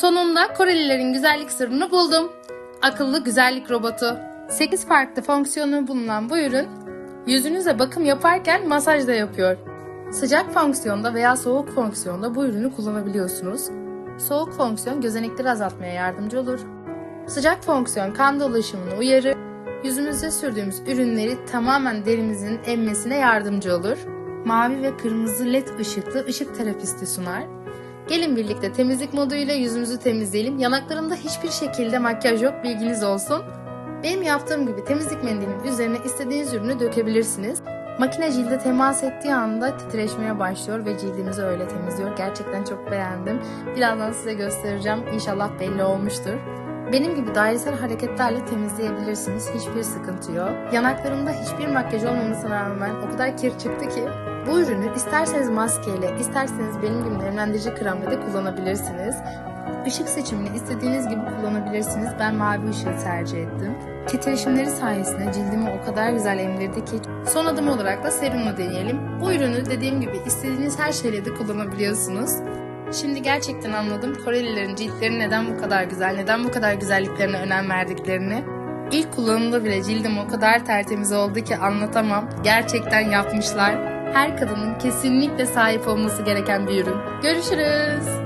Sonunda Korelilerin güzellik sırrını buldum. Akıllı güzellik robotu. 8 farklı fonksiyonu bulunan bu ürün yüzünüze bakım yaparken masaj da yapıyor. Sıcak fonksiyonda veya soğuk fonksiyonda bu ürünü kullanabiliyorsunuz. Soğuk fonksiyon gözenekleri azaltmaya yardımcı olur. Sıcak fonksiyon kan dolaşımını uyarır. Yüzümüze sürdüğümüz ürünleri tamamen derimizin emmesine yardımcı olur. Mavi ve kırmızı led ışıklı ışık terapisti sunar. Gelin birlikte temizlik moduyla yüzümüzü temizleyelim. Yanaklarımda hiçbir şekilde makyaj yok bilginiz olsun. Benim yaptığım gibi temizlik mendilinin üzerine istediğiniz ürünü dökebilirsiniz. Makine cilde temas ettiği anda titreşmeye başlıyor ve cildinizi öyle temizliyor. Gerçekten çok beğendim. Birazdan size göstereceğim. İnşallah belli olmuştur. Benim gibi dairesel hareketlerle temizleyebilirsiniz. Hiçbir sıkıntı yok. Yanaklarımda hiçbir makyaj olmamasına rağmen o kadar kir çıktı ki bu ürünü isterseniz maskeyle, isterseniz benim gibi nemlendirici kremle de kullanabilirsiniz. Işık seçimini istediğiniz gibi kullanabilirsiniz. Ben mavi ışığı tercih ettim. Titreşimleri sayesinde cildimi o kadar güzel emdirdi ki son adım olarak da serumla deneyelim. Bu ürünü dediğim gibi istediğiniz her şeyle de kullanabiliyorsunuz. Şimdi gerçekten anladım Korelilerin ciltleri neden bu kadar güzel, neden bu kadar güzelliklerine önem verdiklerini. İlk kullanımda bile cildim o kadar tertemiz oldu ki anlatamam. Gerçekten yapmışlar. Her kadının kesinlikle sahip olması gereken bir ürün. Görüşürüz.